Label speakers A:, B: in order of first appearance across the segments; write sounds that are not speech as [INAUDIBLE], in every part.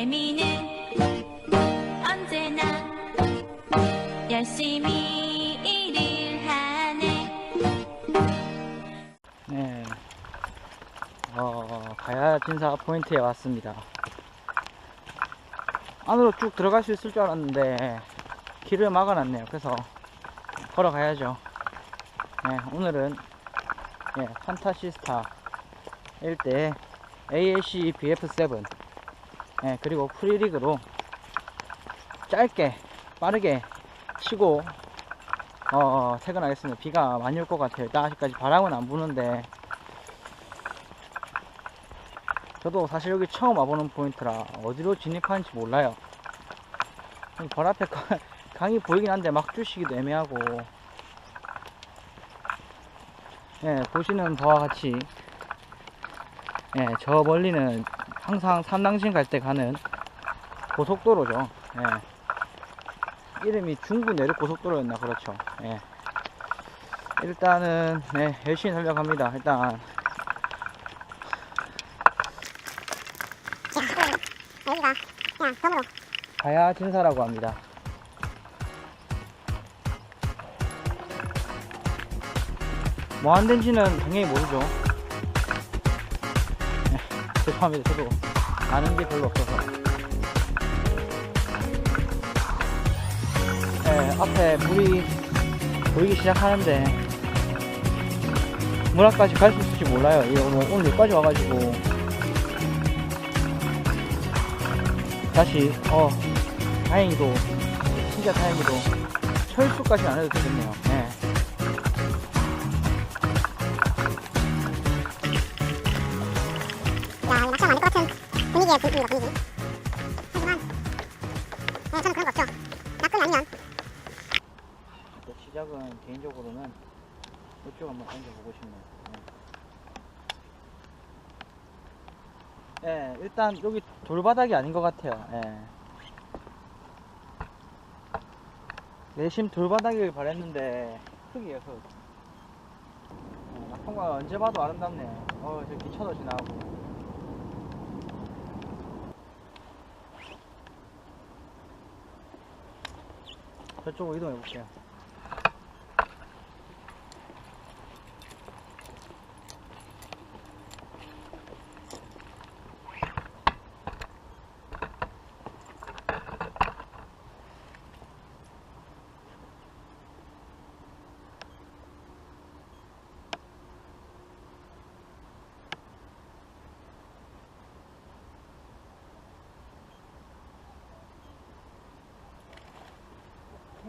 A: 개미는 언제나 열심히 일을 하네.
B: 네. 어, 가야 진사 포인트에 왔습니다. 안으로 쭉 들어갈 수 있을 줄 알았는데, 길을 막아놨네요. 그래서, 걸어가야죠. 네, 오늘은, 예, 판타시스타 1대 AAC BF7, 예, 그리고 프리리그로 짧게, 빠르게 치고, 어, 퇴근하겠습니다. 비가 많이 올 것 같아요. 일단 아직까지 바람은 안 부는데, 저도 사실 여기 처음 와보는 포인트라 어디로 진입하는지 몰라요. 발 앞에 가- [LAUGHS] 강이 보이긴 한데 막 주시기도 애매하고, 예, 보시는 바와 같이, 예, 저 멀리는 항상 삼당진 갈때 가는 고속도로죠. 예. 이름이 중부 내륙 고속도로였나 그렇죠. 예. 일단은 네 열심히 달려갑니다. 일단
C: 여기가 그냥 덤으로
B: 가야 진사라고 합니다. 뭐 안 된지는 당연히 모르죠. 네, 죄송합니다. 저도 아는 게 별로 없어서. 네, 앞에 물이 보이기 시작하는데 물 앞까지 갈 수 있을지 몰라요. 이거 뭐 오늘 여기까지 와가지고 다시 어 다행히도 진짜 다행히도 철수까지는 안 해도 되겠네요.
C: 분위기의 분위기입니다, 분위기. 하지만, 네, 저는 그런 거 없죠. 낙근 아니면,
B: 또 시작은 개인적으로는 이쪽 한번 당겨보고 싶네요. 네. 예, 일단 여기 돌바닥이 아닌 것 같아요. 예. 내심 돌바닥이길 바랬는데 흙이에요, 흙. 어, 낙동강 언제 봐도 아름답네. 어, 저 기차도 지나가고. 저쪽으로 이동해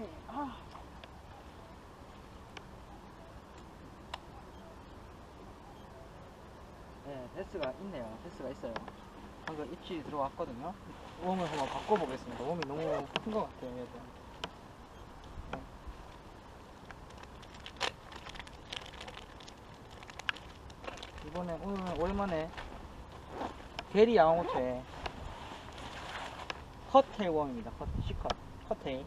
B: 볼게요. 네, 데스가 있네요. 데스가 있어요. 방금 입지 들어왔거든요. 웜을 한번 바꿔보겠습니다. 웜이 너무 큰 것 같아요, 얘도. 네. 이번에 오늘은 오랜만에 대리 양호채 컷테일 웜입니다. 컷, C컷, 컷테일.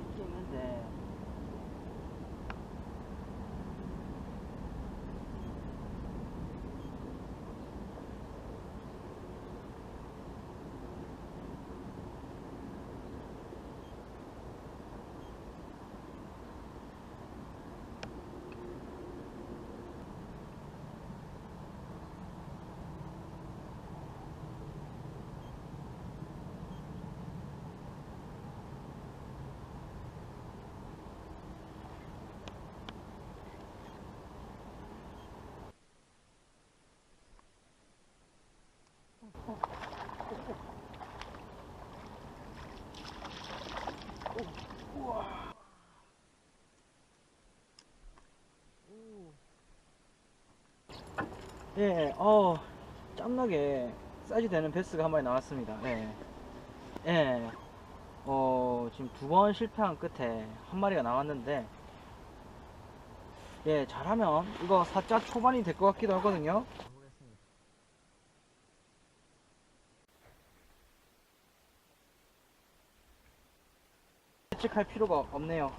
B: 여기 고리가 있긴 예, 어, 짬나게 사이즈 되는 베스가 한 마리 나왔습니다. 예. 예. 어, 지금 두 번 실패한 끝에 한 마리가 나왔는데, 예, 잘하면 이거 4자 초반이 될 것 같기도 하거든요. 예측할 필요가 없네요.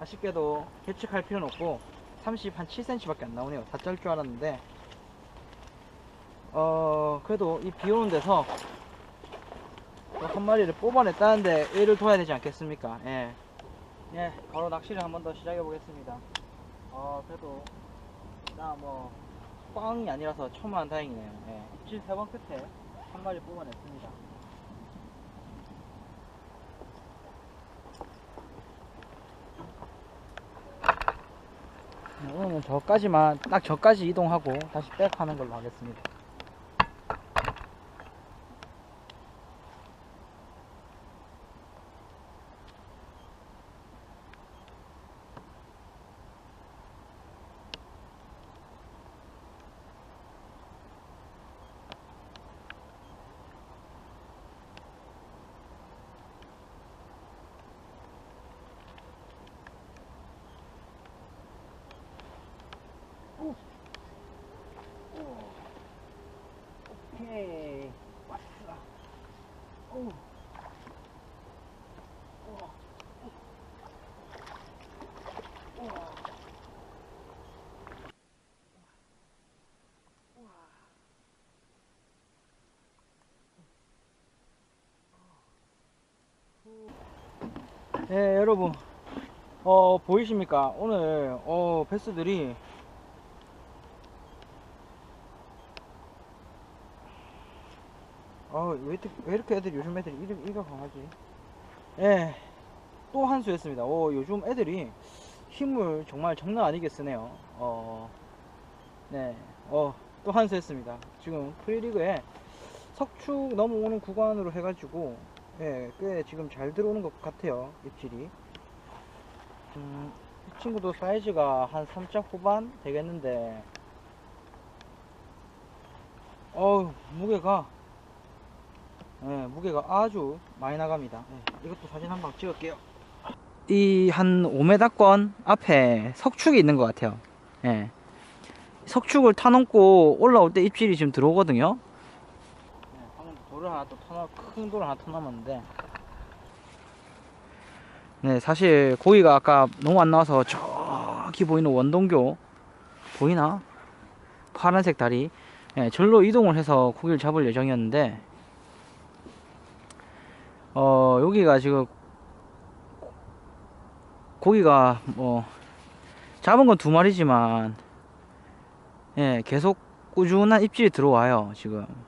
B: 아쉽게도 예측할 필요는 없고 30 한 7cm밖에 안 나오네요. 다 짤 줄 알았는데 어 그래도 이 비 오는 데서 또한 마리를 뽑아냈다는데 애를 둬야 되지 않겠습니까? 예. 예, 바로 낚시를 한 번 더 시작해 보겠습니다. 어 그래도 나 뭐 꽝이 아니라서 천만 다행이네요. 예. 입질 세 번 끝에 한 마리 뽑아냈습니다. 오늘은 저까지만 딱 저까지 이동하고 다시 백하는 걸로 하겠습니다. 오케이 왔어. 오. 우와. 우와. 네 여러분 어 보이십니까 오늘 어 베스들이 아, 왜, 이렇게- 왜 이렇게 애들이 요즘 애들이 이렇게, 이렇게 강하지? 예, 또 한 수였습니다. 오, 요즘 애들이 힘을 정말 장난 아니게 쓰네요. 어, 네, 어, 또 한 수였습니다. 지금 프리리그에 석축 넘어오는 구간으로 해가지고, 예, 꽤 지금 잘 들어오는 것 같아요. 입질이. 음, 이 친구도 사이즈가 한 3자 후반 되겠는데, 어우, 무게가 예, 무게가 아주 많이 나갑니다. 예, 이것도 사진 한 방 찍을게요. 이 한 5m권 앞에 석축이 있는 것 같아요. 예. 석축을 타놓고 올라올 때 입질이 지금 들어오거든요. 돌을 하나 또 터나, 큰 돌을 하나 터넘었는데. 네, 사실 고기가 아까 너무 안 나와서 저기 보이는 원동교 보이나? 파란색 다리. 예, 절로 이동을 해서 고기를 잡을 예정이었는데 어 여기가 지금 고기가 뭐 잡은 건 두 마리지만 예 계속 꾸준한 입질이 들어와요 지금 음,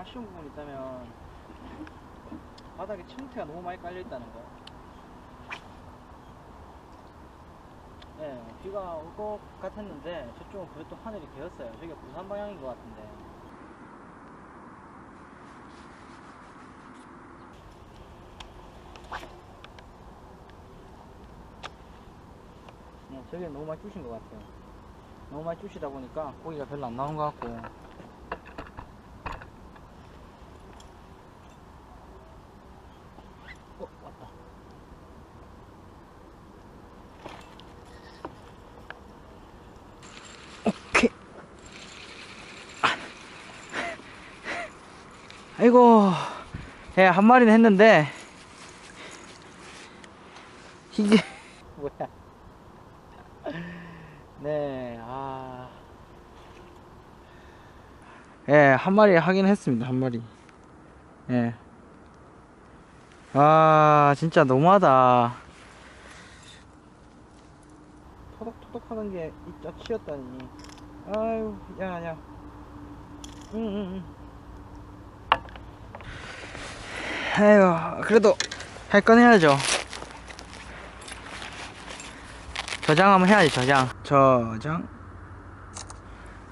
B: 아쉬운 부분이 있다면 바닥에 침태가 너무 많이 깔려 있다는 거 예, 비가 올 것 같았는데 저쪽은 그래도 하늘이 개었어요 저기가 부산 방향인 것 같은데 네, 저게 너무 많이 주신 것 같아요. 너무 많이 주시다 보니까 고기가 별로 안 나온 것 같고. 어, 왔다. 오케이. 아이고, 예, 한 마리는 했는데, 이게, [LAUGHS] 뭐야. 네, 아. 예, 한 마리 하긴 했습니다, 한 마리. 예. 아, 진짜 너무하다. 토덕토덕 하는 게 입자 치였다니. 아유, 야, 야. 응, 응, 응. 아유, 그래도 할 건 해야죠. 저장 한번 해야지 저장. 저장?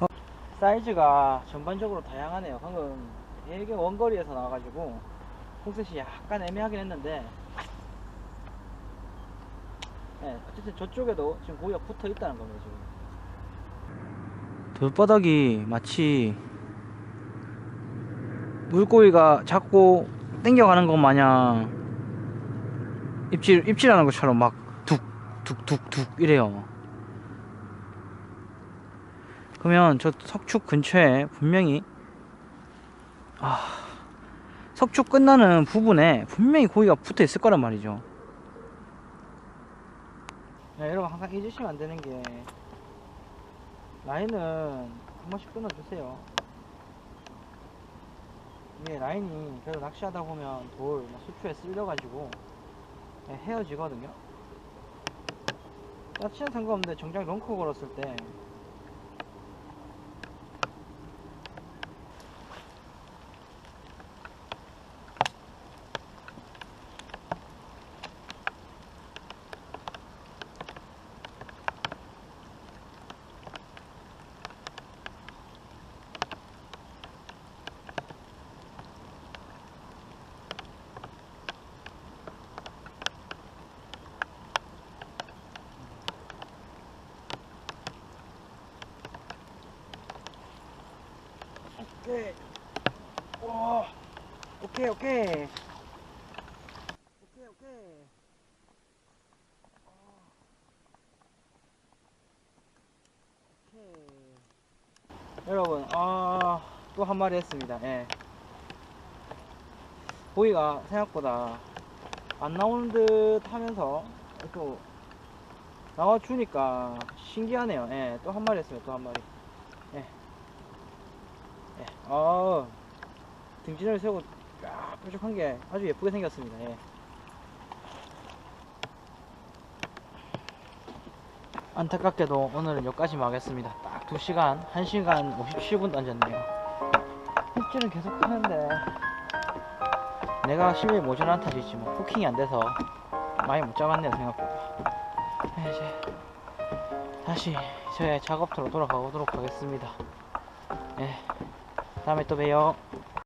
B: 어, 사이즈가 전반적으로 다양하네요. 방금 되게 원거리에서 나와가지고 콩셋이 약간 애매하긴 했는데. 네, 어쨌든 저쪽에도 지금 고기가 붙어 있다는 겁니다 지금. 돌바닥이 마치 물고기가 자꾸 땡겨가는 것 마냥 입질 입질하는 것처럼 막 툭툭툭툭 이래요. 그러면 저 석축 근처에 분명히 아 석축 끝나는 부분에 분명히 고기가 붙어 있을 거란 말이죠. 네, 여러분 항상 잊으시면 안 되는 게 라인은 한 번씩 끊어주세요. 이게 라인이 그래도 낚시하다 보면 돌, 막 수초에 쓸려가지고 네, 헤어지거든요. 낚시는 상관없는데 정작 런커 걸었을 때 오케이. 와. 오케이, 오케이. 오케이, 오케이. 오케이. 여러분, 아, 또 한 마리 했습니다. 예. 고기가 생각보다 안 나오는 듯 하면서 또 나와주니까 신기하네요. 예, 또 한 마리 했습니다. 또한 마리. 아, 등진을 세우고 쫙 뾰족한 게 아주 예쁘게 생겼습니다. 예. 안타깝게도 오늘은 여기까지만 하겠습니다. 딱 2시간, 1시간 57분 던졌네요. 입질은 계속 하는데 내가 실력이 모자란 탓이지 뭐 후킹이 안 돼서 많이 못 잡았네요 생각보다. 네, 이제 다시 저의 작업터로 돌아가보도록 하겠습니다. 예. 다음에 또 봬요.